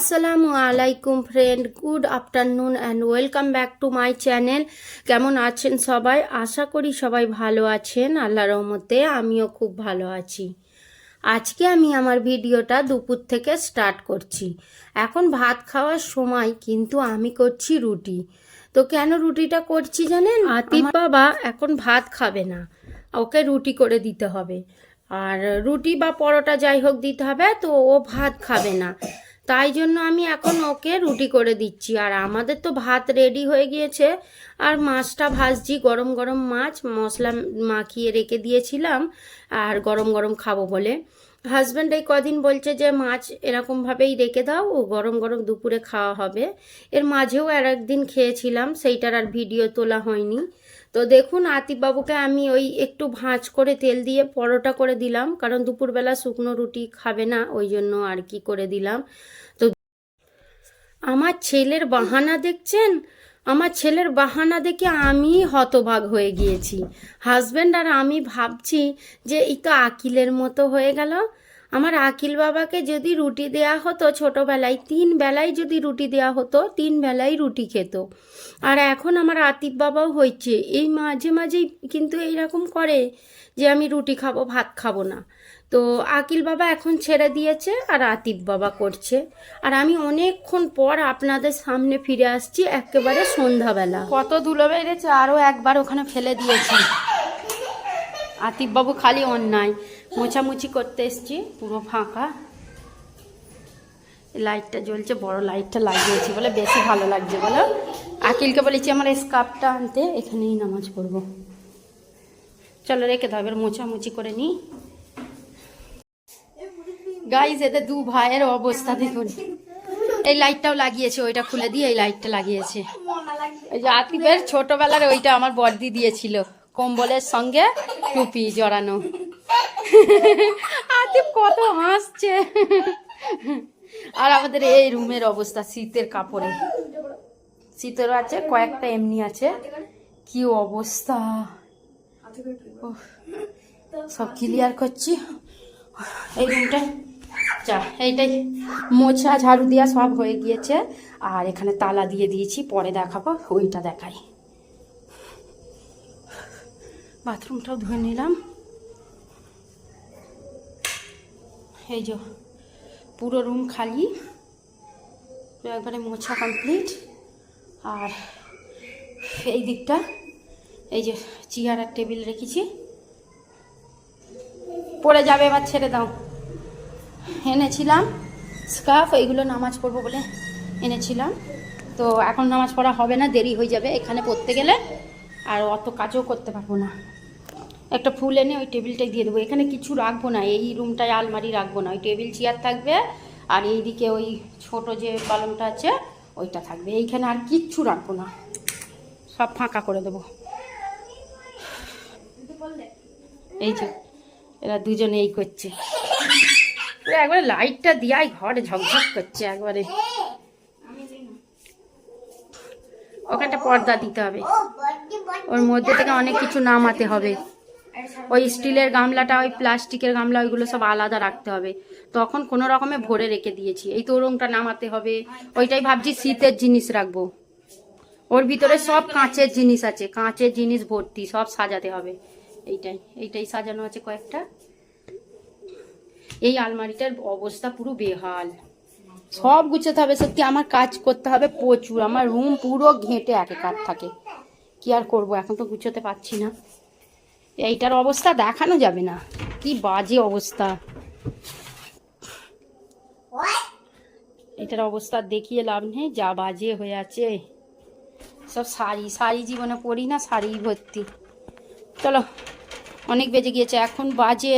আসসালামু আলাইকুম friend good afternoon and welcome back to my channel কেমন আছেন সবাই? আশা করি সবাই ভালো আছেন আল্লাহ রহমতে আমিও খুব ভালো আছি। আজকে আমি আমার ভিডিওটা দুপুর থেকে স্টার্ট করছি। এখন ভাত খাওয়ার সময় কিন্তু আমি করছি রুটি। তো কেন রুটিটা করছি জানেন? আতিফ বাবা এখন ভাত খাবে না। ওকে রুটি করে দিতে হবে। আর রুটি বা পরোটা যাই হোক দিতে হবে তো ও ভাত খাবে না। তাই জন্য আমি এখন ওকে রুটি করে দিচ্ছি। আর আমাদের তো ভাত রেডি হয়ে গিয়েছে। আর মাছটা ভাজছি, গরম গরম মাছ, মশলা মাখিয়ে রেখে দিয়েছিলাম, আর গরম গরম খাব বলে। হাজব্যান্ড এই কদিন বলছে যে, মাছ এরকমভাবেই রেখে দাও ও গরম গরম দুপুরে খাওয়া হবে। এর মাঝেও আর একদিন খেয়েছিলাম, সেইটার আর ভিডিও তোলা হয়নি। তো দেখুন আতিফবাবুকে আমি ওই একটু ভাঁজ করে তেল দিয়ে পরোটা করে দিলাম, কারণ দুপুরবেলা শুকনো রুটি খাবে না, ওই জন্য আর কি করে দিলাম। তো আমার ছেলের বাহানা দেখছেন? আমার ছেলের বাহানা দেখে আমি হতভাগ হয়ে গিয়েছি। হাজব্যান্ড আর আমি ভাবছি যে এই তো আকিলের মতো হয়ে গেল আমার আকিল বাবাকে যদি রুটি দেয়া হতো ছোটোবেলায়, তিন বেলায় যদি রুটি দেয়া হতো, তিন বেলায় রুটি খেত। আর এখন আমার আতিফ বাবাও হয়েছে। এই মাঝে মাঝেই কিন্তু এইরকম করে যে আমি রুটি খাব, ভাত খাব না। তো আকিল বাবা এখন ছেড়ে দিয়েছে আর আতিফ বাবা করছে। আর আমি অনেকক্ষণ পর আপনাদের সামনে ফিরে আসছি একেবারে সন্ধ্যাবেলা। কত ধুলো বেড়েছে, আরও একবার ওখানে ফেলে দিয়েছি। আতিফ বাবু খালি অন্যায়। মোছামুছি করতে এসছি, পুরো ফাঁকা। লাইটটা জ্বলছে, বড় লাইটটা লাগিয়েছি বলে বেশি ভালো লাগছে বলো। আকিলকে বলেছি আমার স্কার্ফটা আনতে, এখানেই নামাজ পড়ব। চলো রেখে দাও, এবার মোছামুছি করে নিই। গাইজ এদের দু ভাইয়ের অবস্থা দেখুন। এই লাইটটাও লাগিয়েছে, ওইটা খুলে দিয়ে এই লাইটটা লাগিয়েছে। এই যে আতিফের ছোটবেলার ওইটা আমার বর্দি দিয়েছিল, কম্বলের সঙ্গে টুপি জড়ানো। আতিফ কত হাসছে। আর আমাদের এই রুমের অবস্থা, শীতের কাপড়ে। শীতেরও আছে, কয়েকটা এমনি আছে। কি অবস্থা। সব ক্লিয়ার করছি। এই রুমটা, যা, এইটাই। মোছা, ঝাড়ু দেওয়া সব হয়ে গিয়েছে। আর এখানে তালা দিয়ে দিয়েছি, পরে দেখাবো, ওইটা দেখাই। বাথরুমটাও ধুয়ে নিলাম। এই যে, পুরো রুম খালি। একবারে মোছা কমপ্লিট আর এই দিকটা, এই যে চেয়ার আর টেবিল রেখেছি। পড়ে যাবে এবার ছেড়ে দাও। এনেছিলাম স্কার্ফ এইগুলো নামাজ পড়ব বলে এনেছিলাম। তো এখন নামাজ পড়া হবে না, দেরি হয়ে যাবে। এখানে পড়তে গেলে আর অত কাজও করতে পারব না। একটা ফুল এনে ওই টেবিলটাই দিয়ে দেবো। এখানে কিছু রাখব না, এই রুমটায় আলমারি রাখব না, ওই টেবিল চেয়ার থাকবে আর এইদিকে ওই ছোট যে পালংটা আছে, ওইটা থাকবে। এইখানে আর কিচ্ছু রাখব না, সব ফাঁকা করে দেবো। এই যে, এরা দুজনে এই করছে একবারে লাইটটা দিয়াই ঘরে ঝকঝক করছে একবারে। ওকে একটা পর্দা দিতে হবে। ওর মধ্যে থেকে অনেক কিছু নামাতে হবে। ওই স্টিলের গামলাটা, ওই প্লাস্টিকের গামলা, ওইগুলো সব আলাদা রাখতে হবে। তখন কোনো রকমে ভরে রেখে দিয়েছি। এই তো রংটা নামাতে হবে। ওইটাই ভাবছি শীতের জিনিস রাখব। ওর ভিতরে সব কাঁচের জিনিস আছে। কাঁচের জিনিস, ভর্তি, সব সাজাতে হবে। এইটাই এইটাই সাজানো আছে কয়েকটা। এই আলমারিটার অবস্থা পুরো বেহাল। সব গুছাতে হবে। সত্যি আমার কাজ করতে হবে প্রচুর। আমার রুম পুরো ঘেঁটে একাকার থাকে। কি আর করব? এখন তো গুছোতে পারছি না। এইটার অবস্থা দেখানো যাবে না। কি বাজে অবস্থা। এটার অবস্থা দেখিয়ে লাভ নেই, যা বাজে হয়ে আছে। সব শাড়ি শাড়ি জীবনে পরি না শাড়ি ভর্তি। চলো, অনেক বেজে গিয়েছে, এখন বাজে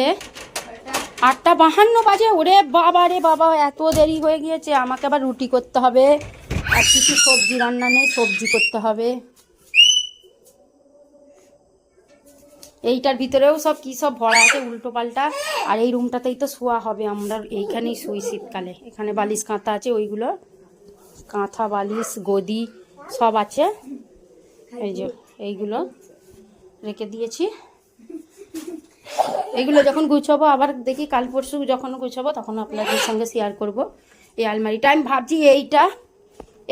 আটটা বাহান্ন বাজে। ওরে বাবা রে বাবা, এত দেরি হয়ে গিয়েছে, আমাকে আবার রুটি করতে হবে। আর কিছু সবজি রান্না নেই, সবজি করতে হবে। এইটার ভিতরেও সব কি সব ভরা আছে উল্টো পাল্টা। আর এই রুমটাতেই তো শোয়া হবে, আমরা এইখানেই শুই শীতকালে। এখানে বালিশ কাঁথা আছে, ওইগুলো কাঁথা, বালিশ, গদি সব আছে। এই যে, এইগুলো রেখে দিয়েছি। এগুলো যখন গুছাবো, আবার দেখি কাল পরশু যখন গুছাবো, তখন আপনাদের সঙ্গে শেয়ার করব। এই আলমারিটা আমি ভাবছি এইটা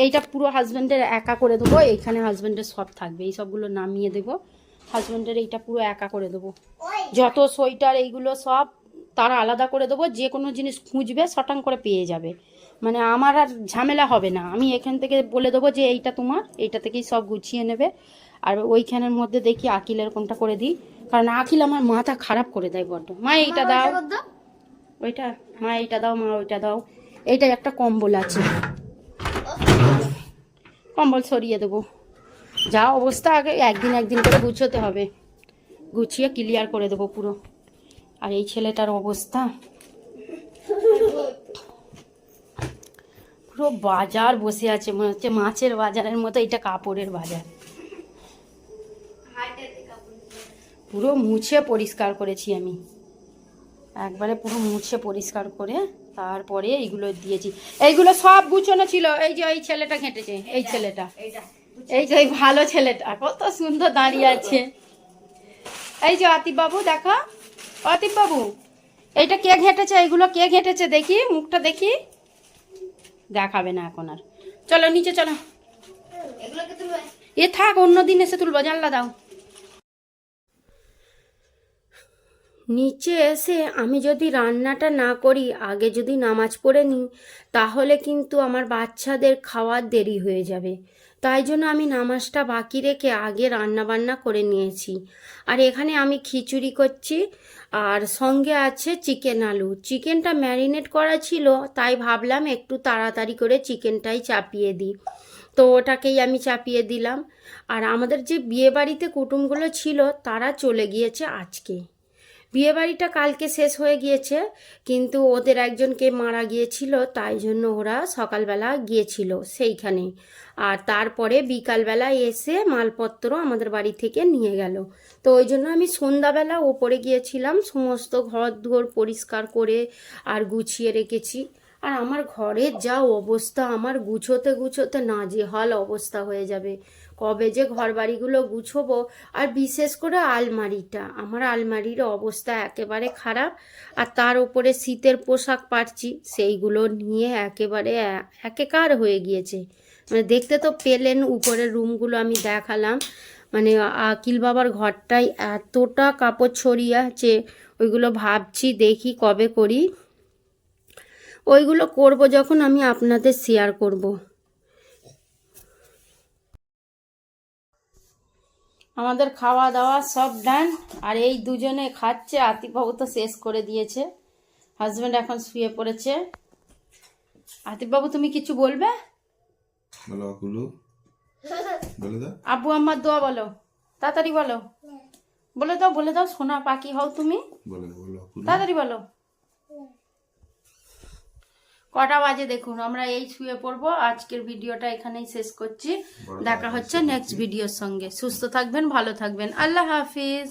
এইটা পুরো হাজব্যান্ডের একা করে দেবো, এইখানে হাজব্যান্ডের সব থাকবে। এই সবগুলো নামিয়ে দেবো। হাজব্যান্ডের এইটা পুরো একা করে দেবো। যত সোয়েটার এইগুলো সব তারা আলাদা করে দেবো যে কোনো জিনিস খুঁজবে শটাং করে পেয়ে যাবে। মানে আমার আর ঝামেলা হবে না। আমি এখান থেকে বলে দেবো যে এইটা তোমার এইটা থেকেই সব গুছিয়ে নেবে। আর ওইখানের মধ্যে দেখি আকিলের কোনটা করে দিই। কারণ আকিল আমার মাথা খারাপ করে দেয় বড্ড। মা এইটা দাও। ওইটা মা এইটা দাও মা ওইটা দাও। এইটা একটা কম্বল আছে। কম্বল সরিয়ে দেবো। যা অবস্থা, আগে একদিন একদিন করে গুছোতে হবে। গুছিয়ে ক্লিয়ার করে দেবো পুরো। আর এই ছেলেটার অবস্থা? পুরো বাজার বসে আছে, মনে হচ্ছে মাছের বাজারের মতো, এটা কাপড়ের বাজার। পুরো মুছে পরিষ্কার করেছি আমি। একবারে পুরো মুছে পরিষ্কার করে তারপরে এইগুলো দিয়েছি। এইগুলো সব গুছানো ছিল, এই যে এই ছেলেটা ঘেঁটেছে এই ছেলেটা। এই যে ভালো ছেলেটা, কত সুন্দর দাঁড়িয়ে আছে। এই যে আতিফ বাবু দেখা। আতিফ বাবু এইটা কে ঘেঁটেছে? এইগুলো কে ঘেঁটেছে? দেখি, মুখটা দেখি। দেখাবে না এখন আর। চলো, নিচে চলো। এ থাক অন্য দিন এসে তুলবো, জানলা দাও। নিচে এসে আমি যদি রান্নাটা না করি, আগে যদি নামাজ পড়ে নিই, তাহলে কিন্তু আমার বাচ্চাদের খাওয়ার দেরি হয়ে যাবে। তাই জন্য আমি নামাজটা বাকি রেখে আগে রান্না বান্না করে নিয়েছি। আর এখানে আমি খিচুড়ি করছি, আর সঙ্গে আছে চিকেন আলু। চিকেনটা ম্যারিনেট করা ছিল, তাই ভাবলাম একটু তাড়াতাড়ি করে চিকেনটাই চাপিয়ে দিই। তো ওটাকেই আমি চাপিয়ে দিলাম। আর আমাদের যে বিয়েবাড়িতে কুটুমগুলো ছিল, তারা চলে গিয়েছে আজকে। বিয়েবাড়িটা কালকে শেষ হয়ে গিয়েছে, কিন্তু ওদের একজনকে মারা গিয়েছিল, তাই জন্য ওরা সকালবেলা গিয়েছিল সেইখানে আর তারপরে বিকালবেলা এসে মালপত্র আমাদের বাড়ি থেকে নিয়ে গেল। তো ওই জন্য আমি সন্ধ্যাবেলা ওপরে গিয়েছিলাম, সমস্ত ঘর দুয়ার পরিষ্কার করে আর গুছিয়ে রেখেছি। আর আমার ঘরের যা অবস্থা, আমার গুছোতে গুছোতে না যে নাজেহাল অবস্থা হয়ে যাবে। কবে যে ঘর বাড়িগুলো গুছোবো, আর বিশেষ করে আলমারিটা। আমার আলমারির অবস্থা একেবারে খারাপ, আর তার উপরে শীতের পোশাক পাচ্ছি সেইগুলো নিয়ে একেবারে একেকার হয়ে গিয়েছে। মানে দেখতে তো পেলেন উপরের রুমগুলো আমি দেখালাম। মানে আকিল বাবার ঘরটাই এতটা কাপড় ছড়িয়ে আছে, ওইগুলো ভাবছি দেখি কবে করি। ওইগুলো করব যখন আমি আপনাদের শেয়ার করব। আমাদের খাওয়া দাওয়া সব ডান আর এই দুজনে খাচ্ছে আতিফবাবু তো শেষ করে দিয়েছে। হাজব্যান্ড এখন শুয়ে পড়েছে। আতিফবাবু তুমি কিছু বলবে? বলো বলে দাও। আব্বু আম্মার দোয়া বলো। তাড়াতাড়ি বলো। বলে দাও বলে দাও সোনা পাখি হও তুমি। বলে দাও বলো তাড়াতাড়ি বলো। কটা বাজে দেখুন আমরা এই শুয়ে পড়ব। আজকের ভিডিওটা এখানেই শেষ করছি। দেখা হচ্ছে নেক্সট ভিডিওর সঙ্গে। সুস্থ থাকবেন ভালো থাকবেন। আল্লাহ হাফিজ।